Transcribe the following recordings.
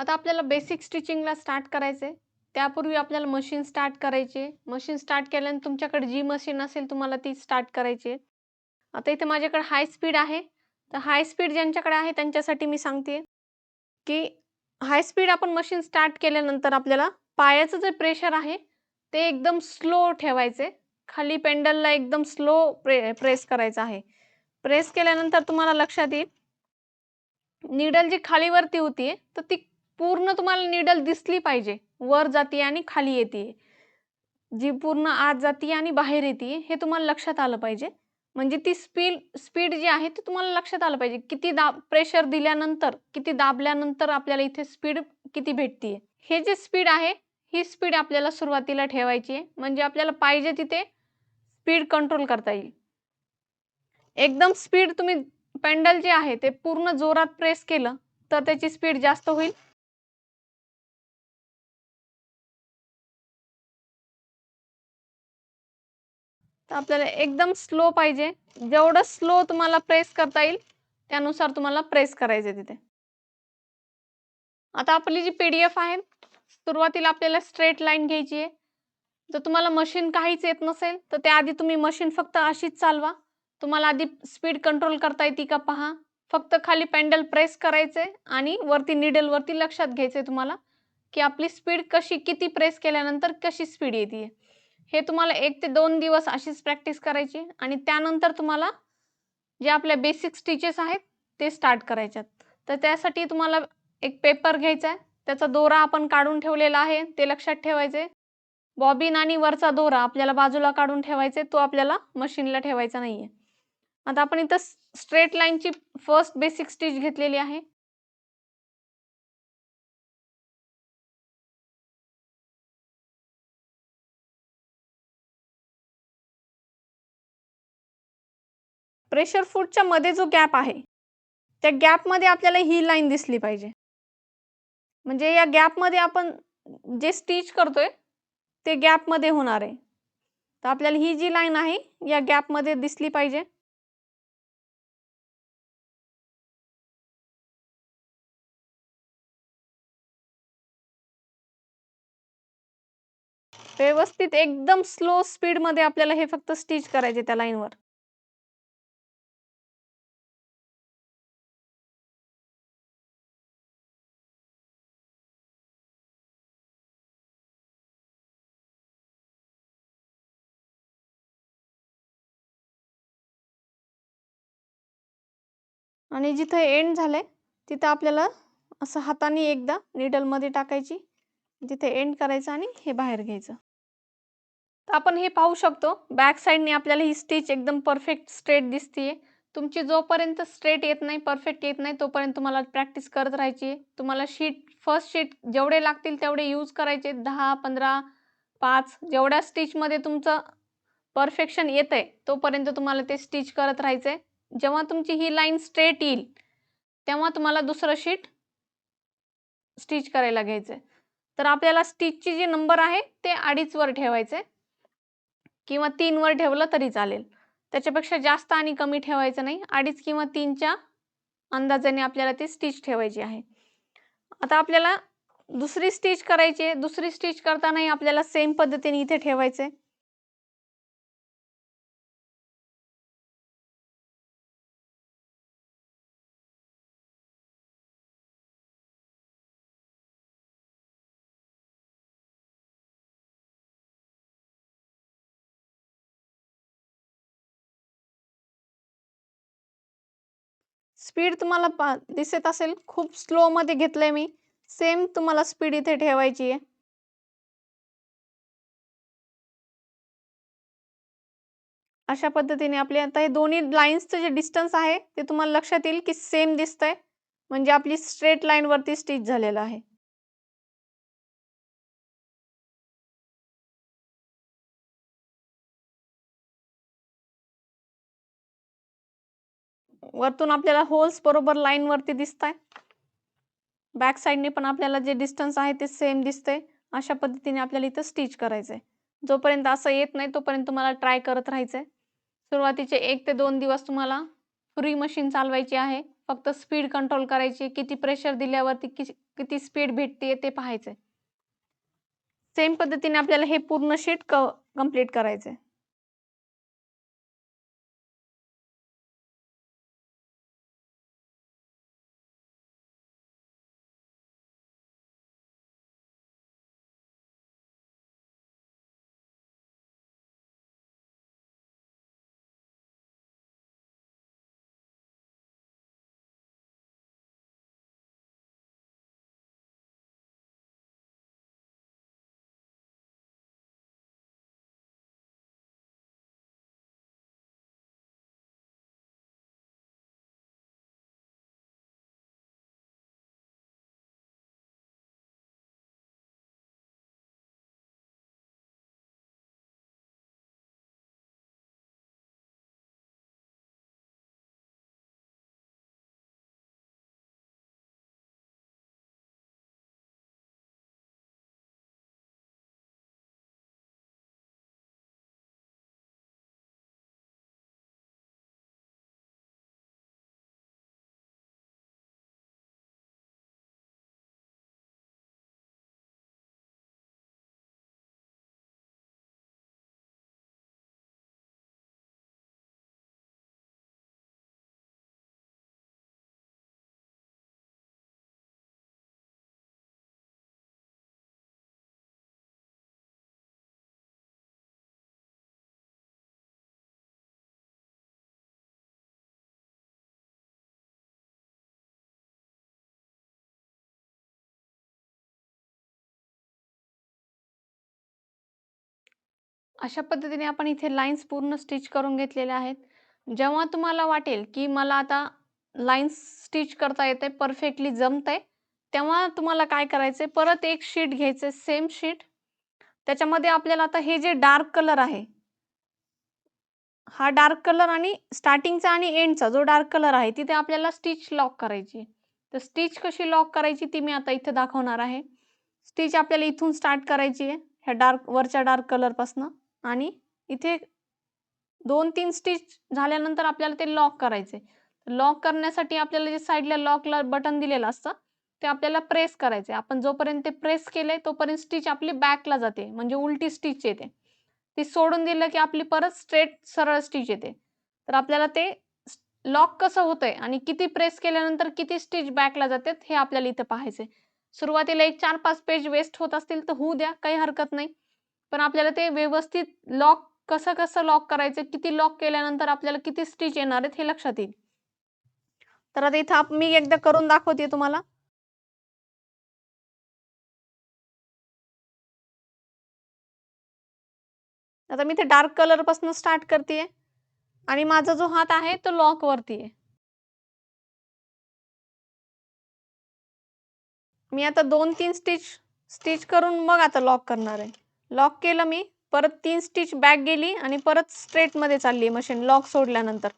आता आपल्याला basic स्टिचिंगला start करायचं आहे त्यापूर्वी आपल्याला मशीन स्टार्ट करायची. मशीन स्टार्ट केल्यानंतर तुमच्याकडे जी मशीन असेल तुम्हाला ती स्टार्ट करायची. आहे आता इथे माझ्याकडे हाय स्पीड आहे. तर हाय स्पीड ज्यांच्याकडे आहे त्यांच्यासाठी मी सांगते की हाय स्पीड आपण मशीन स्टार्ट केल्यानंतर आपल्याला पायाचं जे प्रेशर आहे ते एकदम स्लो ठेवायचे खाली पेंडलला एकदम स्लो प्रे प्रेस करायचं आहे. प्रेस केल्यानंतर तुम्हाला लक्षात येईल निडल जी खालीवरती होती तर ती पूर्ण तुम्हाला निडल दिसली पाहिजे. वर जाते आणि खाली येते जी पूर्ण आत जाते आणि बाहेर येते हे तुम्हाला लक्षात आलं पाहिजे. म्हणजे ती स्पीड स्पीड जी आहे ती तुम्हाला लक्षात आलं पाहिजे. किती दाब प्रेशर दिल्यानंतर किती दाबल्यानंतर आपल्याला इथे स्पीड किती भेटते हे जे स्पीड आहे ही स्पीड आपल्याला सुरुवातीला ठेवायची आहे. म्हणजे आपल्याला पाहिजे तिथे स्पीड कंट्रोल करता येईल. एकदम स्पीड तुम्ही पेंडल जे आहे ते पूर्ण जोरात प्रेस केलं तर त्याची स्पीड जास्त होईल. तर आपल्याला एकदम स्लो पाहिजे. जेवढं स्लो तुम्हाला प्रेस करता येईल त्यानुसार तुम्हाला प्रेस करायचे तिथे. आता आपली जी पीडीएफ आहे सुरुवातीला आपल्याला स्ट्रेट लाईन घ्यायची आहे. जर तुम्हाला मशीन काहीच येत नसेल तर त्याआधी तुम्ही मशीन फक्त अशीच चालवा. तुम्हाला आधी स्पीड कंट्रोल करता येते का पहा. फक्त खाली पॅन्डल प्रेस करायचे आणि वरती निडलवरती लक्षात घ्यायचे तुम्हाला की आपली स्पीड कशी किती प्रेस केल्यानंतर कशी स्पीड येते हे तुम्हाला एक ते दोन दिवस अशीच प्रॅक्टिस करायची आणि त्यानंतर तुम्हाला जे आपल्या बेसिक स्टिचेस आहेत ते स्टार्ट करायच्यात. तर त्यासाठी तुम्हाला एक पेपर घ्यायचा आहे त्याचा दोरा आपण काढून ठेवलेला आहे ते लक्षात ठेवायचे बॉबिन आणि वरचा दोरा आपल्याला बाजूला काढून ठेवायचे तो आपल्याला मशीनला ठेवायचा नाहीये. आता आपण इथं स्ट्रेट लाईनची फर्स्ट बेसिक स्टिच घेतलेली आहे. प्रेशर फूडच्या मध्ये जो गॅप आहे त्या गॅपमध्ये आपल्याला ही लाईन दिसली पाहिजे. म्हणजे या गॅपमध्ये आपण जे स्टिच करतोय ते गॅपमध्ये होणार आहे. तर आपल्याला ही जी लाईन आहे या गॅपमध्ये दिसली पाहिजे. व्यवस्थित एकदम स्लो स्पीडमध्ये आपल्याला हे फक्त स्टिच करायचे त्या लाईनवर. आणि जिथं एंड झालंय तिथं आपल्याला असं हाताने एकदा निडलमध्ये टाकायची तिथे एंड करायचं आणि हे बाहेर घ्यायचं. तर आपण हे पाहू शकतो बॅक साईडने आपल्याला ही स्टिच एकदम परफेक्ट स्ट्रेट दिसतीये. तुमची जोपर्यंत स्ट्रेट येत नाही परफेक्ट येत नाही तोपर्यंत तुम्हाला प्रॅक्टिस करत राहायची आहे. तुम्हाला शीट फर्स्ट शीट जेवढे लागतील तेवढे यूज करायचे. दहा पंधरा पाच जेवढ्या स्टिचमध्ये तुमचं परफेक्शन येत आहे तोपर्यंत तुम्हाला ते स्टिच करत राहायचं आहे जेव्हा तुमची ही लाईन स्ट्रेट येईल तेव्हा तुम्हाला दुसरं शीट स्टिच करायला घ्यायचं आहे तर आपल्याला स्टिचची जी नंबर आहे ते अडीचवर ठेवायचे किंवा तीनवर ठेवलं तरी चालेल. त्याच्यापेक्षा जास्त आणि कमी ठेवायचं नाही. अडीच किंवा तीनच्या अंदाजाने आपल्याला ती स्टिच ठेवायची आहे. आता आपल्याला दुसरी स्टिच करायची आहे. दुसरी स्टिच करतानाही आपल्याला सेम पद्धतीने इथे ठेवायचे स्पीड तुम्हाला पा दिसत असेल. खूप स्लोमध्ये घेतलंय मी. सेम तुम्हाला स्पीड इथे ठेवायची आहे. अशा पद्धतीने आपले आता हे दोन्ही लाईन्सचं जे डिस्टन्स आहे ते तुम्हाला लक्षात येईल की सेम दिसतंय. म्हणजे आपली स्ट्रेट लाईनवरती स्टिच झालेलं आहे. वरतून आपल्याला होल्स बरोबर लाईन वरती दिसत आहे बॅक साईडने पण आपल्याला जे डिस्टन्स आहे ते सेम दिसतंय. अशा पद्धतीने आपल्याला इथं स्टिच करायचंय. जोपर्यंत असं येत नाही तोपर्यंत तुम्हाला ट्राय करत राहायचंय. सुरुवातीचे एक ते दोन दिवस तुम्हाला फ्री मशीन चालवायची आहे. फक्त स्पीड कंट्रोल करायची किती प्रेशर दिल्यावरती किती किती स्पीड भेटते ते पाहायचंय. सेम पद्धतीने आपल्याला हे पूर्ण शीट क कंप्लीट करायचंय. अशा पद्धतीने आपण इथे लाईन्स पूर्ण स्टिच करून घेतलेल्या आहेत. जेव्हा तुम्हाला वाटेल की मला आता लाईन्स स्टिच करता येते परफेक्टली जमतंय तेव्हा तुम्हाला काय करायचंय? परत एक शीट घ्यायचं सेम शीट त्याच्यामध्ये आपल्याला आता हे जे डार्क कलर आहे हा डार्क कलर आणि स्टार्टिंगचा आणि एंडचा जो डार्क कलर आहे तिथे आपल्याला स्टिच लॉक करायची तर स्टिच कशी लॉक करायची ती मी आता इथे दाखवणार आहे. स्टिच आपल्याला इथून स्टार्ट करायची आहे ह्या डार्क वरच्या डार्क कलरपासनं आणि इथे दोन तीन स्टिच झाल्यानंतर आपल्याला ते लॉक करायचे लॉक करण्यासाठी आपल्याला जे साईडला लॉकला बटन दिलेलं असतं ते आपल्याला प्रेस करायचे आपण जोपर्यंत ते प्रेस केले तोपर्यंत स्टिच आपली बॅकला जाते. म्हणजे उलटी स्टिच येते. ती सोडून दिलं की आपली परत स्ट्रेट सरळ स्टिच येते. तर आपल्याला ते लॉक कसं होतंय आणि किती प्रेस केल्यानंतर किती स्टिच बॅकला जाते हे आपल्याला इथं पाहायचे सुरुवातीला एक चार पाच पेज वेस्ट होत असतील तर होऊ द्या काही हरकत नाही. पण आपल्याला ते व्यवस्थित लॉक कसं कसं लॉक करायचं किती लॉक केल्यानंतर आपल्याला किती स्टिच येणार आहेत हे लक्षात येईल. तर आता इथं मी एकदा करून दाखवते तुम्हाला. आता मी ते डार्क कलरपासून स्टार्ट करते आणि माझा जो हात आहे तो लॉक वरती आहे. मी आता दोन तीन स्टिच स्टिच करून मग आता लॉक करणार आहे. लॉक केलं मी. परत तीन स्टिच बॅक गेली आणि परत स्ट्रेटमध्ये चालली मशीन लॉक सोडल्यानंतर.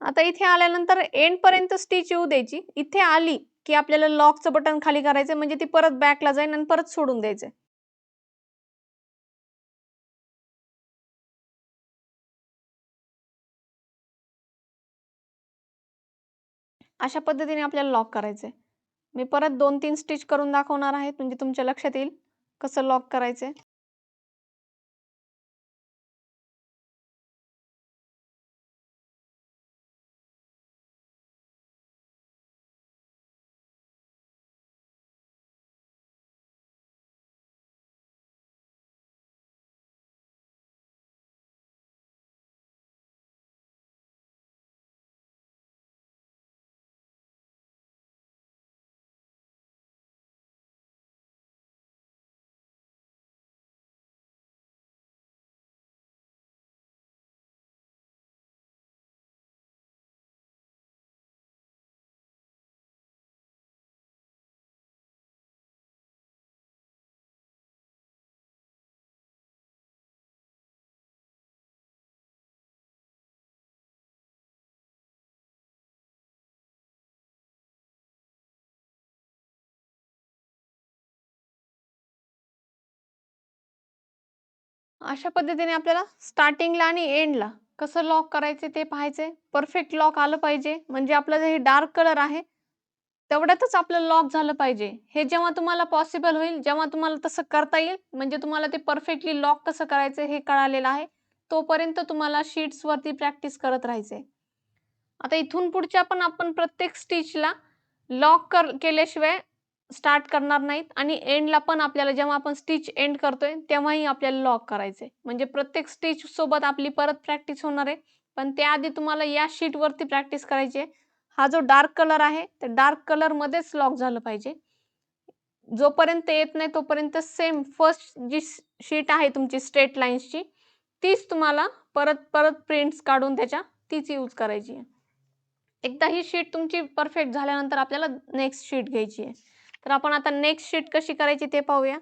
आता इथे आल्यानंतर एंड पर्यंत स्टिच येऊ द्यायची. इथे आली की आपल्याला लॉकचं बटन खाली करायचं म्हणजे ती परत बॅकला जाईल आणि परत सोडून द्यायचं अशा पद्धतीने आपल्याला लॉक करायचंय. मी परत दोन तीन स्टिच करून दाखवणार आहेत म्हणजे तुमच्या लक्षात येईल कसं लॉक करायचंय. अशा पद्धतीने आपल्याला स्टार्टिंगला आणि एंडला कसं लॉक करायचे ते पाहायचे. परफेक्ट लॉक आलं पाहिजे. म्हणजे आपलं जे डार्क कलर आहे तेवढ्यातच आपलं लॉक झालं पाहिजे. हे जेव्हा तुम्हाला पॉसिबल होईल जेव्हा तुम्हाला तसं करता येईल म्हणजे तुम्हाला ते परफेक्टली लॉक कसं करायचं हे कळालेलं आहे. तोपर्यंत तुम्हाला शीट्सवरती प्रॅक्टिस करत राहायचे. आता इथून पुढच्या पण आपण प्रत्येक स्टिचला लॉक कर केल्याशिवाय स्टार्ट करणार नाहीत आणि एंडला पण आपल्याला जेव्हा आपण स्टिच एंड करतोय तेव्हाही आपल्याला लॉक करायचे म्हणजे प्रत्येक स्टिच सोबत आपली परत प्रॅक्टिस होणार आहे. पण त्याआधी तुम्हाला या शीटवरती प्रॅक्टिस करायची आहे हा जो डार्क कलर आहे त्या डार्क कलरमध्येच लॉक झालं पाहिजे. जोपर्यंत येत नाही तोपर्यंत सेम फर्स्ट जी शीट आहे तुमची स्ट्रेट लाईन्सची तीच तुम्हाला परत परत प्रिंट्स काढून त्याच्या तीच यूज करायची आहे एकदा ही शीट तुमची परफेक्ट झाल्यानंतर आपल्याला नेक्स्ट शीट घ्यायची आहे तर आपण आता नेक्स्ट शीट कशी करायची ते पाहूया.